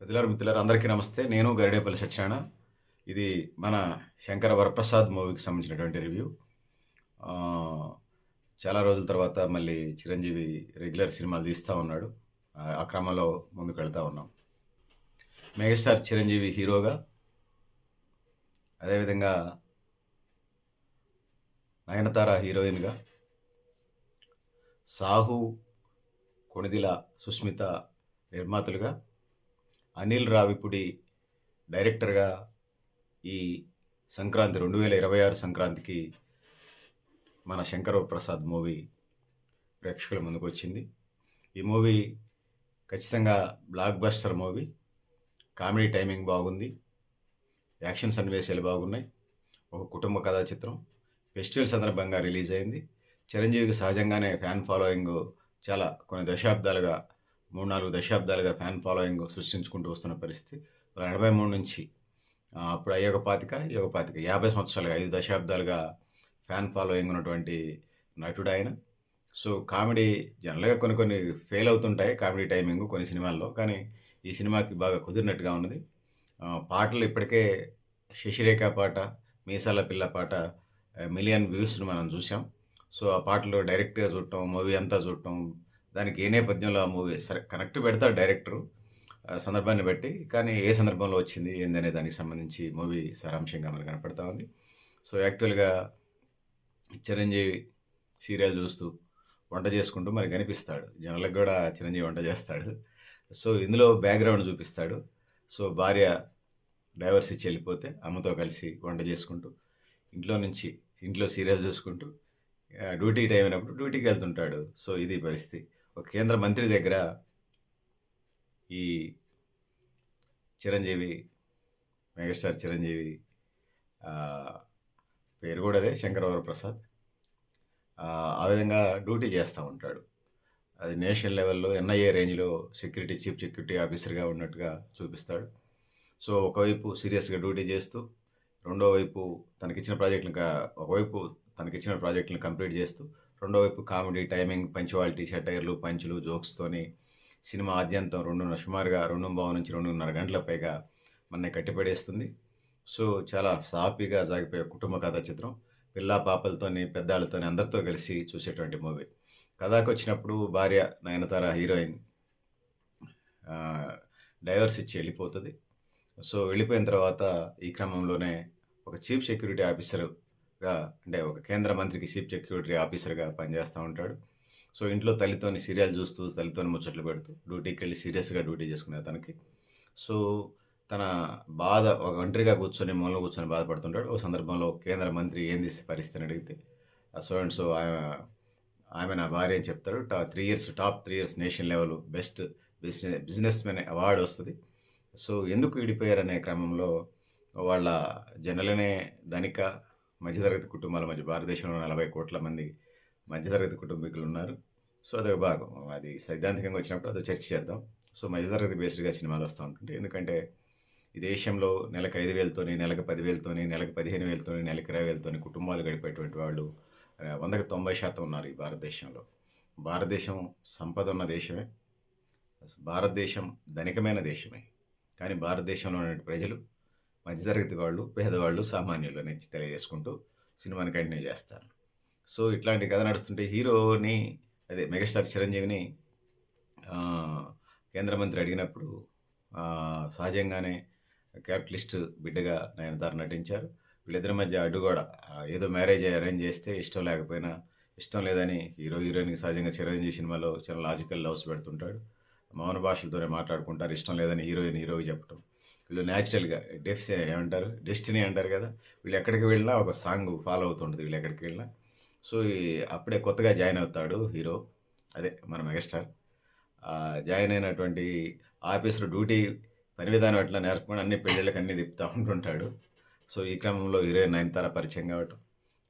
పెద్దలారు మిత్రులారు అందరికీ నమస్తే. నేను గరిడేపల్లి సత్యనారాయణ. ఇది మన శంకర వరప్రసాద్ మూవీకి సంబంధించినటువంటి రివ్యూ. చాలా రోజుల తర్వాత మళ్ళీ చిరంజీవి రెగ్యులర్ సినిమాలు తీస్తూ ఉన్నాడు. ఆ క్రమంలో ముందుకు వెళ్తూ ఉన్నాం మెగాస్టార్ చిరంజీవి హీరోగా అదేవిధంగా నయనతార హీరోయిన్గా సాహు కొణిదిల సుస్మిత నిర్మాతలుగా అనిల్ రావిపుడి డైరెక్టర్గా ఈ సంక్రాంతి రెండు వేల ఇరవై ఆరు సంక్రాంతికి మన శంకరవ ప్రసాద్ మూవీ ప్రేక్షకుల ముందుకు వచ్చింది. ఈ మూవీ ఖచ్చితంగా blockbuster movie. Comedy timing బాగుంది. యాక్షన్ సన్నివేశాలు బాగున్నాయి. ఒక కుటుంబ కథా చిత్రం. ఫెస్టివల్ సందర్భంగా రిలీజ్ అయింది. చిరంజీవికి సహజంగానే ఫ్యాన్ ఫాలోయింగ్ చాలా కొన్ని దశాబ్దాలుగా మూడు నాలుగు దశాబ్దాలుగా ఫ్యాన్ ఫాలోయింగ్ సృష్టించుకుంటూ వస్తున్న పరిస్థితి. ఎనభై మూడు నుంచి అప్పుడు అయ్యొక పాతిక ఒక పాతిక యాభై సంవత్సరాలుగా ఐదు దశాబ్దాలుగా ఫ్యాన్ ఫాలోయింగ్ ఉన్నటువంటి నటుడు ఆయన. సో కామెడీ జనరల్గా కొన్ని కొన్ని ఫెయిల్ అవుతుంటాయి కామెడీ టైమింగ్ కొన్ని సినిమాల్లో కానీ ఈ సినిమాకి బాగా కుదిరినట్టుగా ఉన్నది. పాటలు ఇప్పటికే శశిరేఖ పాట మీసాల పిల్ల పాట మిలియన్ వ్యూస్ని మనం చూసాం సో ఆ పాటలు డైరెక్ట్గా చూడటం మూవీ అంతా చూడటం దానికి ఏ నేపథ్యంలో ఆ మూవీ సరే కనెక్ట్ పెడతాడు డైరెక్టరు. ఆ సందర్భాన్ని బట్టి కానీ ఏ సందర్భంలో వచ్చింది ఏందనే దానికి సంబంధించి మూవీ సారాంశంగా మనకు కనపడతా ఉంది. సో యాక్చువల్గా చిరంజీవి సీరియల్ చూస్తూ వంట చేసుకుంటూ మరి కనిపిస్తాడు జనాలకు కూడా చిరంజీవి వంట చేస్తాడు. సో ఇందులో బ్యాక్గ్రౌండ్ చూపిస్తాడు. సో భార్య డైవర్స్ ఇచ్చి వెళ్ళిపోతే అమ్మతో కలిసి వంట చేసుకుంటూ ఇంట్లో నుంచి ఇంట్లో సీరియల్ చూసుకుంటూ డ్యూటీ టైం అయినప్పుడు డ్యూటీకి వెళ్తుంటాడు. సో ఇది పరిస్థితి. ఒక కేంద్ర మంత్రి దగ్గర ఈ చిరంజీవి మెగాస్టార్ చిరంజీవి పేరు కూడా అదే శంకరవర ప్రసాద్ ఆ ఆ విధంగా డ్యూటీ చేస్తూ ఉంటాడు. అది నేషనల్ లెవెల్లో ఎన్ఐఏ రేంజ్లో సెక్యూరిటీ చీఫ్ సెక్యూరిటీ ఆఫీసర్గా ఉన్నట్టుగా చూపిస్తాడు. సో ఒకవైపు సీరియస్గా డ్యూటీ చేస్తూ రెండో వైపు తనకిచ్చిన ప్రాజెక్టులు ఒకవైపు తనకిచ్చిన ప్రాజెక్టులను కంప్లీట్ చేస్తూ రెండో వైపు కామెడీ టైమింగ్ పంచువాలిటీ షటైర్లు పంచులు జోక్స్తోని సినిమా ఆద్యంతం రెండున్నర సుమారుగా రెండు భావం నుంచి రెండున్నర గంటల పైగా మనని కట్టిపడేస్తుంది. సో చాలా సాఫీగా సాగిపోయే కుటుంబ కథా చిత్రం. పిల్ల పాపలతోని పెద్దాళ్ళతోని అందరితో కలిసి చూసేటువంటి మూవీ. కథకు వచ్చినప్పుడు భార్య నయనతార హీరోయిన్ డైవర్స్ ఇచ్చి వెళ్ళిపోతుంది. సో వెళ్ళిపోయిన తర్వాత ఈ క్రమంలోనే ఒక చీఫ్ సెక్యూరిటీ ఆఫీసర్ గా అంటే ఒక కేంద్ర మంత్రికి చీఫ్ సెక్యూరిటీ ఆఫీసర్గా పనిచేస్తూ ఉంటాడు. సో ఇంట్లో తల్లితోని సీరియల్ చూస్తూ తల్లితోని ముచ్చట్లు పెడుతూ డ్యూటీకి వెళ్ళి సీరియస్గా డ్యూటీ చేసుకునే తనకి సో తన బాధ ఒక ఒంటరిగా కూర్చొని మూలలో కూర్చొని బాధపడుతుంటాడు. ఒక సందర్భంలో కేంద్ర మంత్రి ఏంది పరిస్థితిని అడిగితే సో అండ్ సో ఆమె ఆమె నా భార్య అని చెప్తారు టా three years top three years national level best business businessmen award వస్తుంది. సో ఎందుకు విడిపోయారనే క్రమంలో వాళ్ళ జనలనే ధనిక మధ్యతరగతి కుటుంబాల మధ్య భారతదేశంలో నలభై కోట్ల మంది మధ్యతరగతి కుటుంబీకులు ఉన్నారు. సో అదొక భాగం. అది సైద్ధాంతికంగా వచ్చినప్పుడు అది చర్చ చేద్దాం. సో మధ్యతరగతి బేస్డ్గా సినిమాలు వస్తూ ఉంటుంటాయి. ఎందుకంటే ఈ దేశంలో నెలకు ఐదు వేలతోని నెలకు పదివేలతోని నెలకు పదిహేను వేలతోని నెలకు ఇరవై వేలతోని కుటుంబాలు గడిపేటువంటి వాళ్ళు వందకు వందకి తొంభై శాతం ఉన్నారు ఈ భారతదేశంలో. భారతదేశం సంపద ఉన్న దేశమే. భారతదేశం ధనికమైన దేశమే. కానీ భారతదేశంలో ఉన్న ప్రజలు మధ్యతరగతి వాళ్ళు పేదవాళ్ళు సామాన్యులు నుంచి తెలియజేసుకుంటూ సినిమాని కంటిన్యూ చేస్తారు. సో ఇట్లాంటి కథ నడుస్తుంటే హీరోని అదే మెగాస్టార్ చిరంజీవిని కేంద్ర మంత్రి అడిగినప్పుడు సహజంగానే క్యాపిటలిస్ట్ బిడ్డగా నయనతార నటించారు. వీళ్ళిద్దరి మధ్య అడ్డుగోడ ఏదో మ్యారేజ్ అరేంజ్ చేస్తే ఇష్టం లేకపోయినా ఇష్టం లేదని హీరో హీరోయిన్కి సహజంగా చిరంజీవి సినిమాలో చాలా లాజికల్ లవ్స్ పెడుతుంటాడు. మౌన భాషలతోనే మాట్లాడుకుంటారు ఇష్టం లేదని హీరోయిన్ హీరోకి చెప్పడం వీళ్ళు న్యాచురల్గా డెఫ్ ఏమంటారు? డెస్టినీ అంటారు కదా. వీళ్ళు ఎక్కడికి వెళ్ళినా ఒక సాంగ్ ఫాలో అవుతుంటుంది వీళ్ళు ఎక్కడికి వెళ్ళినా. సో అప్పుడే కొత్తగా జాయిన్ అవుతాడు హీరో అదే మన మెగాస్టార్ జాయిన్ అయినటువంటి ఆఫీసర్ డ్యూటీ పని విధానం ఎట్లా నేర్పుకొని అన్ని పెళ్ళిళ్ళకి అన్ని తిప్పుతూ ఉంటుంటాడు. సో ఈ క్రమంలో హీరోయిన్ నయనతార పరిచయం కావటం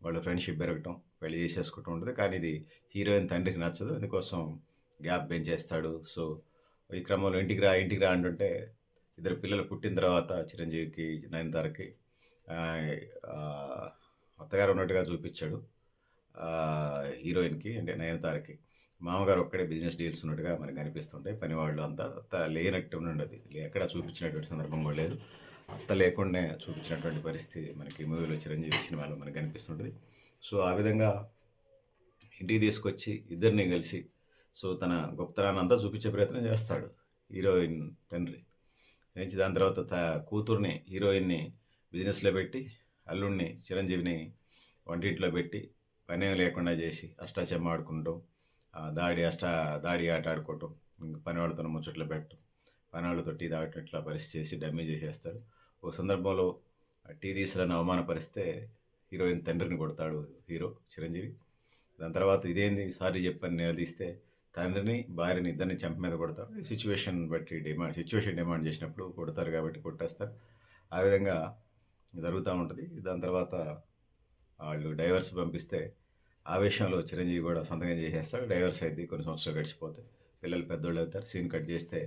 వాళ్ళు ఫ్రెండ్షిప్ పెరగటం పెళ్ళి చేసేసుకుంటూ ఉంటుంది. కానీ ఇది హీరోయిన్ తండ్రికి నచ్చదు. అందుకోసం గ్యాప్ పెంచేస్తాడు సో ఈ క్రమంలో ఇంటికి రా ఇంటికి రా అంటుంటే ఇద్దరు పిల్లలు పుట్టిన తర్వాత చిరంజీవికి నయనతారకి అత్తగారు ఉన్నట్టుగా చూపించాడు. హీరోయిన్కి అంటే నయనతారకి. మామగారు ఒక్కడే బిజినెస్ డీల్స్ ఉన్నట్టుగా మనకు కనిపిస్తుంటాయి. పని వాళ్ళు అంతా అత్త లేనట్టు ఉండదు ఎక్కడ చూపించినటువంటి సందర్భం కూడా లేదు. అత్త లేకుండా చూపించినటువంటి పరిస్థితి మనకి మూవీలో చిరంజీవి సినిమాలో మనకు కనిపిస్తుంటుంది. సో ఆ విధంగా ఇంటికి తీసుకొచ్చి ఇద్దరిని కలిసి సో తన గొప్పతనాన్ని అంతా చూపించే ప్రయత్నం చేస్తాడు హీరోయిన్ తండ్రి. నుంచి దాని తర్వాత త కూతుర్ని హీరోయిన్ని బిజినెస్లో పెట్టి అల్లుడిని చిరంజీవిని వంటింట్లో పెట్టి పని లేకుండా చేసి అష్టాచెమ్మ ఆడుకుంటూ దాడి అష్ట దాడి ఆట ఆడుకోవటం ఇంకా పనివాళ్ళతో ముచ్చట్లు పెట్టడం పని వాళ్ళతో టీ తాగటం ఇట్లా పరిస్థితి చేసి డమ్మీ చేసేస్తాడు. ఒక సందర్భంలో టీ తీసులను అవమానపరిస్తే హీరోయిన్ తండ్రిని కొడతాడు హీరో చిరంజీవి. దాని తర్వాత ఇదేంది సారీ చెప్పని నిలదీస్తే తండ్రిని భార్యని ఇద్దరిని చెంప మీద కొడతారు. సిచ్యువేషన్ బట్టి డిమాండ్ సిచ్యువేషన్ డిమాండ్ చేసినప్పుడు కొడతారు కాబట్టి కొట్టేస్తారు. ఆ విధంగా జరుగుతూ ఉంటుంది. దాని తర్వాత వాళ్ళు డైవర్స్ పంపిస్తే ఆ విషయంలో చిరంజీవి కూడా సొంతంగా చేసేస్తాడు. డైవర్స్ అయితే కొన్ని సంవత్సరాలు గడిచిపోతాయి పిల్లలు పెద్దోళ్ళు అవుతారు సీన్ కట్ చేస్తే.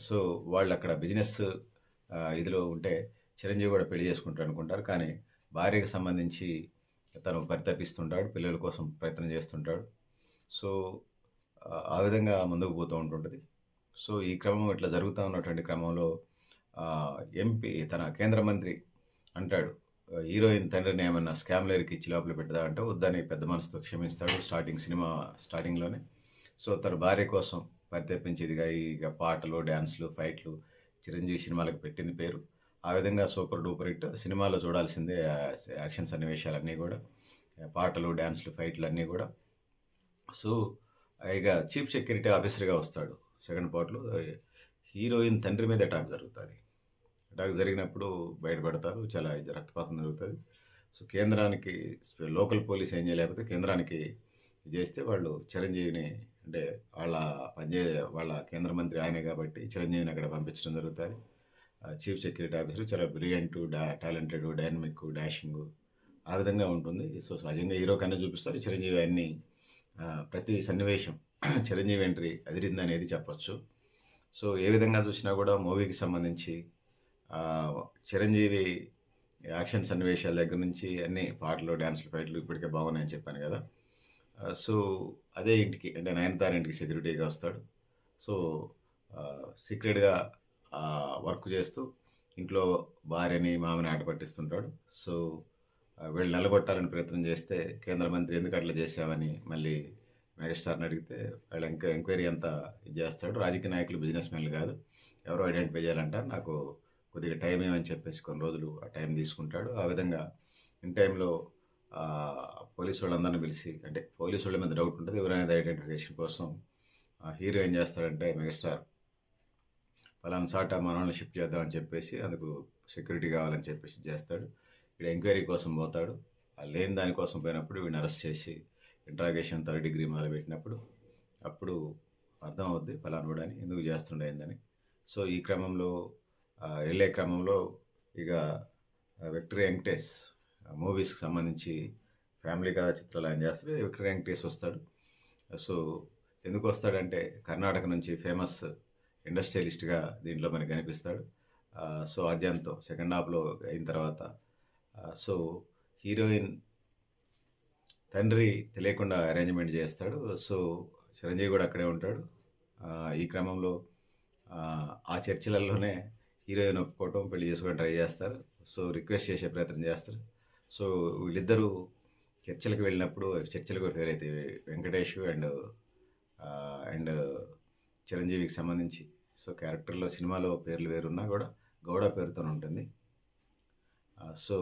సో వాళ్ళు అక్కడ బిజినెస్ ఇదిలో ఉంటే చిరంజీవి కూడా పెళ్ళి చేసుకుంటారు అనుకుంటారు. కానీ భార్యకు సంబంధించి తను పరితపిస్తుంటాడు పిల్లల కోసం ప్రయత్నం చేస్తుంటాడు. సో ఆ, విధంగా ముందుకు పోతూ ఉంటుంటుంది. సో ఈ క్రమం ఇట్లా జరుగుతూ ఉన్నటువంటి క్రమంలో ఎంపీ తన కేంద్ర మంత్రి అంటాడు హీరోయిన్ తండ్రిని ఏమన్నా స్కామ్లర్కి ఇచ్చి లోపల పెట్టదా అంటే వద్దని పెద్ద మనసుతో క్షమిస్తాడు స్టార్టింగ్ సినిమా స్టార్టింగ్లోనే. సో తన భార్య కోసం పరితపించేదిగా ఇక పాటలు డ్యాన్స్లు ఫైట్లు చిరంజీవి సినిమాలకు పెట్టింది పేరు. ఆ విధంగా సూపర్ డూపర్ హిట్. సినిమాలో చూడాల్సిందే యాక్షన్ సన్నివేశాలన్నీ కూడా పాటలు డ్యాన్స్లు ఫైట్లు అన్నీ కూడా. సో ఇక చీఫ్ సెక్యూరిటీ ఆఫీసర్గా వస్తాడు సెకండ్ పార్ట్లో. హీరోయిన్ తండ్రి మీద అటాక్ జరుగుతుంది. అటాక్ జరిగినప్పుడు బయటపడతారు. చాలా రక్తపాతం జరుగుతుంది. సో కేంద్రానికి లోకల్ పోలీస్ ఏం చేయలేకపోతే కేంద్రానికి చేస్తే వాళ్ళు చిరంజీవిని అంటే వాళ్ళ పనిచే వాళ్ళ కేంద్ర మంత్రి ఆయనే కాబట్టి చిరంజీవిని అక్కడ పంపించడం జరుగుతుంది. చీఫ్ సెక్యూరిటీ ఆఫీసర్ చాలా బ్రిలియంట్ డా టాలెంటెడ్ డైనమిక్ డాషింగ్ ఆ విధంగా ఉంటుంది. సో సహజంగా హీరో కన్నా చూపిస్తారు. చిరంజీవి అన్నీ ప్రతి సన్నివేశం చిరంజీవి ఎంట్రీ అదిరింది అనేది చెప్పొచ్చు. సో ఏ విధంగా చూసినా కూడా మూవీకి సంబంధించి చిరంజీవి యాక్షన్ సన్నివేశాల దగ్గర నుంచి అన్ని పాటలు డ్యాన్స్లు ఫైట్లు ఇప్పటికే బాగున్నాయని చెప్పాను కదా. సో అదే ఇంటికి అంటే నయనతార ఇంటికి సెక్యూరిటీగా వస్తాడు. సో సీక్రెట్గా వర్క్ చేస్తూ ఇంట్లో భార్యని మామని ఆట పట్టిస్తుంటాడు. సో వీళ్ళు నిలబొట్టాలని ప్రయత్నం చేస్తే కేంద్ర మంత్రి ఎందుకు అట్లా చేశామని మళ్ళీ మెగాస్టార్ని అడిగితే వాళ్ళు ఇంకా ఎంక్వైరీ అంతా ఇది చేస్తాడు? రాజకీయ నాయకులు బిజినెస్ మెన్లు కాదు. ఎవరో ఐడెంటిఫై చేయాలంటారు నాకు కొద్దిగా టైం ఏమని చెప్పేసి కొన్ని రోజులు ఆ టైం తీసుకుంటాడు. ఆ విధంగా ఇన్ టైంలో పోలీసు వాళ్ళందరినీ పిలిచి అంటే పోలీసు వాళ్ళ మీద డౌట్ ఉంటుంది. ఎవరైనా ఐడెంటిఫికేషన్ కోసం హీరో ఏం చేస్తాడంటే మెగాస్టార్ పలానా చాట మనల్ని షిఫ్ట్ చేద్దామని చెప్పేసి అందుకు సెక్యూరిటీ కావాలని చెప్పేసి చేస్తాడు. ఇక్కడ ఎంక్వైరీ కోసం పోతాడు. లేని దానికోసం పోయినప్పుడు వీడిని అరెస్ట్ చేసి ఇంట్రాగేషన్ థర్డ్ డిగ్రీ మొదలు పెట్టినప్పుడు అప్పుడు అర్థమవుద్ది అవుద్ది అని ఎందుకు చేస్తుండేందని సో ఈ క్రమంలో వెళ్ళే క్రమంలో ఇక విక్టరీ వెంకటేష్ మూవీస్కి సంబంధించి ఫ్యామిలీ కథా చిత్రాలు ఆయన చేస్తాడు. విక్టరీ వెంకటేష్ వస్తాడు. సో ఎందుకు వస్తాడంటే కర్ణాటక నుంచి ఫేమస్ ఇండస్ట్రియలిస్ట్గా దీంట్లో మనకి కనిపిస్తాడు. సో ఆద్యంతో సెకండ్ హాఫ్లో అయిన తర్వాత సో హీరోయిన్ తండ్రి తెలియకుండా అరేంజ్మెంట్ చేస్తాడు. సో చిరంజీవి కూడా అక్కడే ఉంటాడు. ఈ క్రమంలో ఆ, చర్చలలోనే హీరోయిన్ ఒప్పుకోవటం పెళ్ళి చేసుకోవడం ట్రై చేస్తారు. సో రిక్వెస్ట్ చేసే ప్రయత్నం చేస్తారు. సో వీళ్ళిద్దరూ చర్చలకు వెళ్ళినప్పుడు చర్చలకు ఫేర్ అయితే వెంకటేష్ అండ్ అండ్ చిరంజీవికి సంబంధించి. సో క్యారెక్టర్లో సినిమాలో పేర్లు వేరున్నా కూడా గౌడ పేరుతో ఉంటుంది. సో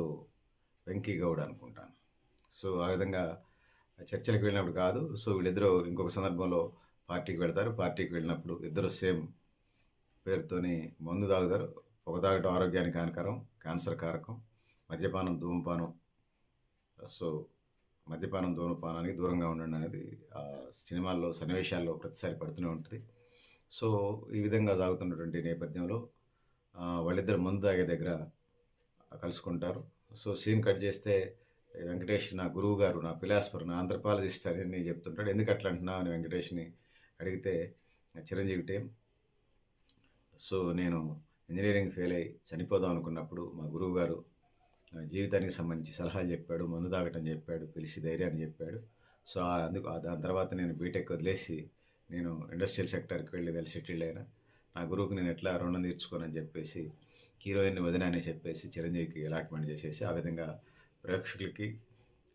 వెంకీ గౌడ అనుకుంటాను. సో ఆ విధంగా చర్చలకు వెళ్ళినప్పుడు కాదు సో వీళ్ళిద్దరూ ఇంకొక సందర్భంలో పార్టీకి వెళ్తారు. పార్టీకి వెళ్ళినప్పుడు ఇద్దరు సేమ్ పేరుతోని మందు తాగుతారు. ఒక తాగటం ఆరోగ్యానికి హానికరం క్యాన్సర్ కారకం మద్యపానం ధూమపానం. సో మద్యపానం ధూమపానానికి దూరంగా ఉండండి అనేది ఆ సినిమాల్లో సన్నివేశాల్లో ప్రతిసారి పడుతూనే ఉంటుంది. సో ఈ విధంగా సాగుతున్నటువంటి నేపథ్యంలో వాళ్ళిద్దరు మందు తాగే దగ్గర కలుసుకుంటారు. సో సీన్ కట్ చేస్తే వెంకటేష్ నా గురువు గారు నా ఫిలాసఫర్ నా ఆంధ్రపాలజిస్ట్ అని నేను చెప్తుంటాడు. ఎందుకు అట్లా అంటున్నావు? అని వెంకటేష్ని అడిగితే చిరంజీవి టీం సో నేను ఇంజనీరింగ్ ఫెయిల్ అయ్యి చనిపోదాం అనుకున్నప్పుడు మా గురువు గారు నా జీవితానికి సంబంధించి సలహాలు చెప్పాడు మందు తాగటం చెప్పాడు పిలిచి ధైర్యాన్ని చెప్పాడు. సో అందుకు దాని తర్వాత నేను బీటెక్ వదిలేసి నేను ఇండస్ట్రియల్ సెక్టర్కి వెళ్ళి వెల్ సెటిల్డ్ అయినా నా గురువుకి నేను ఎట్లా రుణం తీర్చుకోనని చెప్పేసి హీరోయిన్ వదిన అని చెప్పేసి చిరంజీవికి అలాట్మెంట్ చేసేసి ఆ విధంగా ప్రేక్షకులకి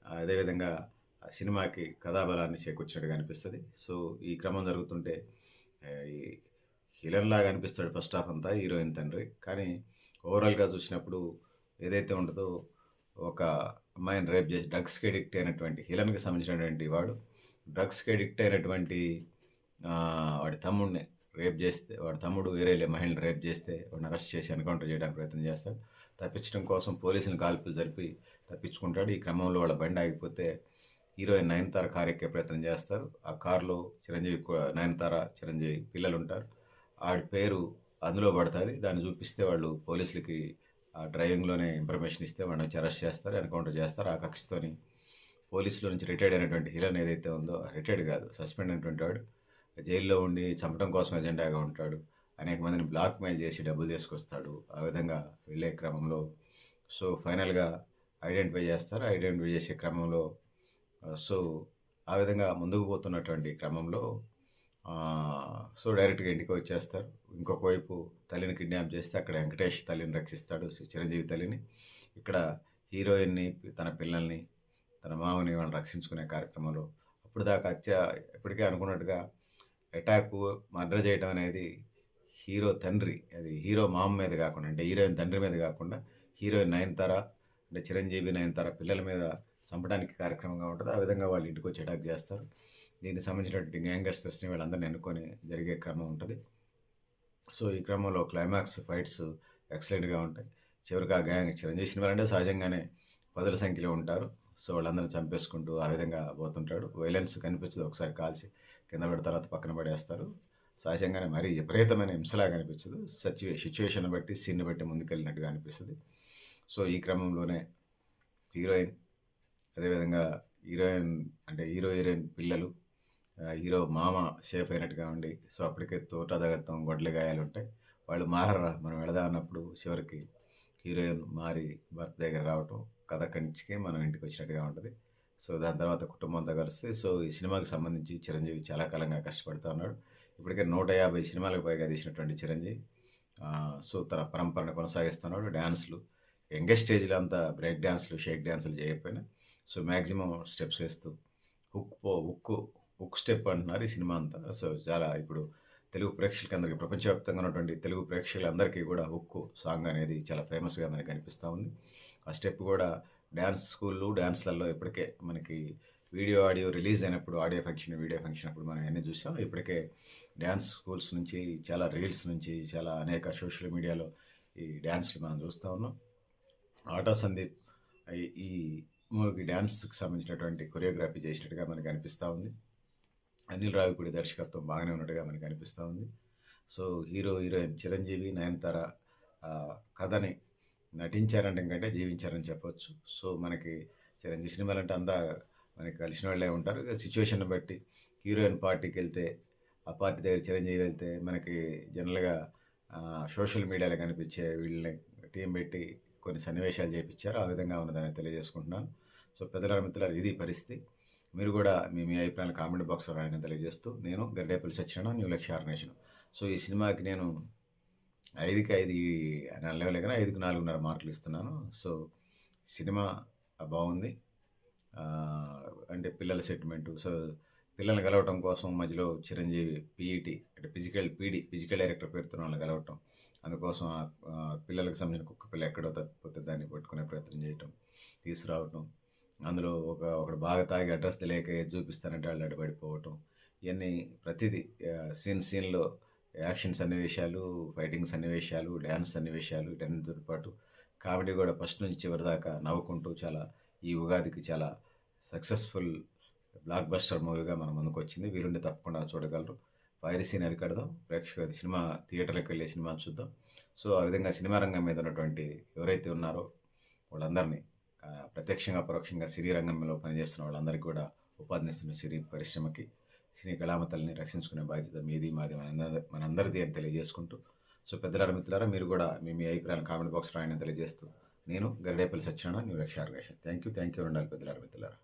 అదేవిధంగా సినిమాకి కథాబలాన్ని చేకూర్చినట్టుగా అనిపిస్తుంది సో ఈ క్రమం జరుగుతుంటే ఈ హీలర్ లాగా అనిపిస్తాడు ఫస్ట్ హాఫ్ అంతా హీరోయిన్ తండ్రి. కానీ ఓవరాల్గా చూసినప్పుడు ఏదైతే ఉంటుందో ఒక అమ్మాయిని రేప్ చేసి డ్రగ్స్కి అడిక్ట్ అయినటువంటి హీలన్కి సంబంధించినటువంటి వాడు డ్రగ్స్కి అడిక్ట్ అయినటువంటి వాడి తమ్ముడిని రేప్ చేస్తే వాడు తమ్ముడు వేరే మహిళను రేప్ చేస్తే వాడిని అరెస్ట్ చేసి ఎన్కౌంటర్ చేయడానికి ప్రయత్నం చేస్తాడు. తప్పించడం కోసం పోలీసులను కాల్పులు జరిపి తప్పించుకుంటాడు. ఈ క్రమంలో వాళ్ళ బండి ఆగిపోతే హీరోయిన్ నయనతార కారు ఎక్కే ప్రయత్నం చేస్తారు. ఆ కారులో చిరంజీవి నయనతార చిరంజీవి పిల్లలు ఉంటారు ఆడి పేరు అందులో పడుతుంది. దాన్ని చూపిస్తే వాళ్ళు పోలీసులకి ఆ డ్రైవింగ్లోనే ఇన్ఫర్మేషన్ ఇస్తే వాడిని వచ్చి అరెస్ట్ చేస్తారు ఎన్కౌంటర్ చేస్తారు. ఆ కక్షతోని పోలీసులో నుంచి రిటైర్డ్ అయినటువంటి హీరోయిన్ ఏదైతే ఉందో రిటైర్డ్ కాదు సస్పెండ్ అయినటువంటి వాడు జైల్లో ఉండి చంపడం కోసం ఎజెండాగా ఉంటాడు. అనేక మందిని బ్లాక్మెయిల్ చేసి డబ్బులు తీసుకొస్తాడు. ఆ విధంగా వెళ్ళే క్రమంలో సో ఫైనల్గా ఐడెంటిఫై చేస్తారు. ఐడెంటిఫై చేసే క్రమంలో సో ఆ విధంగా ముందుకు పోతున్నటువంటి క్రమంలో సో డైరెక్ట్గా ఇంటికి వచ్చేస్తారు. ఇంకొక వైపు తల్లిని కిడ్నాప్ చేస్తే అక్కడ వెంకటేష్ తల్లిని రక్షిస్తాడు చిరంజీవి తల్లిని. ఇక్కడ హీరోయిన్ని తన పిల్లల్ని తన మామని వాళ్ళని రక్షించుకునే కార్యక్రమంలో. అప్పుడు దాకా అత్య ఇప్పటికే అనుకున్నట్టుగా అటాక్ మర్డర్ చేయడం అనేది హీరో తండ్రి అది హీరో మామ మీద కాకుండా అంటే హీరోయిన్ తండ్రి మీద కాకుండా హీరోయిన్ నయనతార అంటే చిరంజీవి నయనతార పిల్లల మీద చంపడానికి కార్యక్రమంగా ఉంటుంది. ఆ విధంగా వాళ్ళు ఇంటికి వచ్చి అటాక్ చేస్తారు. దీనికి సంబంధించినటువంటి గ్యాంగస్టర్స్ని వీళ్ళందరినీ ఎన్నుకొని జరిగే క్రమం ఉంటుంది. సో ఈ క్రమంలో క్లైమాక్స్ ఫైట్స్ ఎక్సలెంట్గా ఉంటాయి. చివరికి ఆ గ్యాంగ్ చిరంజీవి సినిమాలు అంటే సహజంగానే పదుల సంఖ్యలో ఉంటారు. సో వాళ్ళందరిని చంపేసుకుంటూ ఆ విధంగా పోతుంటాడు. వైలెన్స్ కనిపించదు ఒకసారి కాల్చి. కింద పడిన తర్వాత పక్కన పడేస్తారు. సహజంగానే మరీ విపరీతమైన హింసలాగా అనిపించదు సచ్యు సిచ్యువేషన్ బట్టి సీన్ బట్టి ముందుకెళ్ళినట్టుగా అనిపిస్తుంది. సో ఈ క్రమంలోనే హీరోయిన్ అదేవిధంగా హీరోయిన్ అంటే హీరో హీరోయిన్ పిల్లలు హీరో మామ షేప్ అయినట్టుగా ఉండి సో అప్పటికే తోట దగ్గరతో గొడ్ల గాయాలు ఉంటాయి. వాళ్ళు మారరా? మనం వెళదాం అన్నప్పుడు చివరికి హీరోయిన్ మారి భర్త దగ్గర రావటం కథ కంచికే మనం ఇంటికి వచ్చినట్టుగా ఉంటుంది. సో దాని తర్వాత కుటుంబంతో కలిసి సో ఈ సినిమాకి సంబంధించి చిరంజీవి చాలా కాలంగా కష్టపడుతూ ఉన్నాడు. ఇప్పటికే నూట యాభై సినిమాలకు పైగా తీసినటువంటి చిరంజీవి. సో తన పరంపరను కొనసాగిస్తున్నాడు డ్యాన్స్లు యంగెస్ట్ స్టేజ్లో అంతా బ్రేక్ డ్యాన్స్లు షేక్ డ్యాన్సులు చేయకపోయినా సో మ్యాక్సిమం స్టెప్స్ వేస్తూ హుక్ పో హుక్ హుక్ స్టెప్ అంటున్నారు ఈ సినిమా అంతా. సో చాలా ఇప్పుడు తెలుగు ప్రేక్షకులందరికీ ప్రపంచవ్యాప్తంగా ఉన్నటువంటి తెలుగు ప్రేక్షకులందరికీ కూడా హుక్ సాంగ్ అనేది చాలా ఫేమస్గా మనకి కనిపిస్తూ ఉంది. ఆ స్టెప్ కూడా డ్యాన్స్ స్కూళ్ళు డ్యాన్స్లలో ఇప్పటికే మనకి వీడియో ఆడియో రిలీజ్ అయినప్పుడు ఆడియో ఫంక్షన్ వీడియో ఫంక్షన్ అప్పుడు మనం అన్నీ చూసాం ఇప్పటికే డ్యాన్స్ స్కూల్స్ నుంచి చాలా రీల్స్ నుంచి చాలా అనేక సోషల్ మీడియాలో ఈ డ్యాన్స్లు మనం చూస్తూ ఉన్నాం. ఆటా సందీప్ ఈ- మూవీకి డ్యాన్స్కి సంబంధించినటువంటి కొరియోగ్రఫీ చేసినట్టుగా మనకి అనిపిస్తూ ఉంది. అనిల్ రావిపూడి దర్శకత్వం బాగానే ఉన్నట్టుగా మనకు అనిపిస్తూ ఉంది. So hero heroine Chiranjeevi Nayanthara కథని నటించారంటే కంటే జీవించారని చెప్పొచ్చు. సో మనకి చిరంజీవి సినిమాలు అంటే అంతా మనకి కలిసిన వాళ్ళే ఉంటారు. సిచ్యువేషన్ బట్టి హీరోయిన్ పార్టీకి వెళ్తే ఆ పార్టీ దగ్గర చిరంజీవి వెళ్తే మనకి జనరల్గా సోషల్ మీడియాలో కనిపించే వీళ్ళని టీం పెట్టి కొన్ని సన్నివేశాలు చేయించారు ఆ విధంగా ఉన్నదని తెలియజేసుకుంటున్నాను. సో పెద్దల మిత్రులారు ఇది పరిస్థితి. మీరు కూడా మీ మీ అభిప్రాయాలు కామెంట్ బాక్స్లో రాయని తెలియజేస్తూ నేను Gaddepalli Satyanarayana new Lakshya organisation so ఈ సినిమాకి నేను ఐదుకి ఐదు నెలలే కానీ ఐదుకి నాలుగున్నర మార్కులు ఇస్తున్నాను. సో సినిమా బాగుంది. అంటే పిల్లల సెటిల్మెంట్ సో పిల్లల్ని కలవటం కోసం మధ్యలో చిరంజీవి పీఈటీ అంటే ఫిజికల్ పీడి ఫిజికల్ డైరెక్టర్ పేరుతో వాళ్ళని కలవటం. అందుకోసం పిల్లలకు సంబంధించిన కుక్క పిల్ల ఎక్కడో తప్పిపోతే దాన్ని పట్టుకునే ప్రయత్నం చేయటం తీసుకురావటం. అందులో ఒక ఒకడు బాగా తాగి అడ్రస్ తెలియక చూపిస్తానంటే వాళ్ళు అడ్డుపడిపోవటం ఇవన్నీ ప్రతిదీ సీన్ సీన్లో యాక్షన్ సన్నివేశాలు ఫైటింగ్ సన్నివేశాలు డ్యాన్స్ సన్నివేశాలు వీటన్నిటితో పాటు కామెడీ కూడా ఫస్ట్ నుంచి చివరి దాకా నవ్వుకుంటూ చాలా ఈ ఉగాదికి చాలా సక్సెస్ఫుల్ బ్లాక్ బస్టర్ మూవీగా మన ముందుకు వచ్చింది. వీలుండి తప్పకుండా చూడగలరు. వైరసీని అరికడదాం ప్రేక్షక సినిమా థియేటర్లకు వెళ్ళే సినిమా చూద్దాం. సో ఆ విధంగా సినిమా రంగం మీద ఉన్నటువంటి ఎవరైతే ఉన్నారో వాళ్ళందరినీ ప్రత్యక్షంగా పరోక్షంగా సినీ రంగంలో పనిచేస్తున్న వాళ్ళందరికీ కూడా ఉపాధినిస్తున్న సినీ పరిశ్రమకి సినీ కళామతల్ని రక్షించుకునే బాధ్యత మీది మాది మనందరి మనందరిది అని తెలియజేసుకుంటూ. సో పెద్దలార మిత్రులారా మీరు కూడా మీ మీ అభిప్రాయాలు కామెంట్ బాక్స్ రాయని తెలియజేస్తూ నేను గరిడేపల్లి సత్యనారాయణ న్యూ రక్ష థ్యాంక్ యూ థ్యాంక్ యూ ఉండాలి పెద్దలార మిత్రులారా.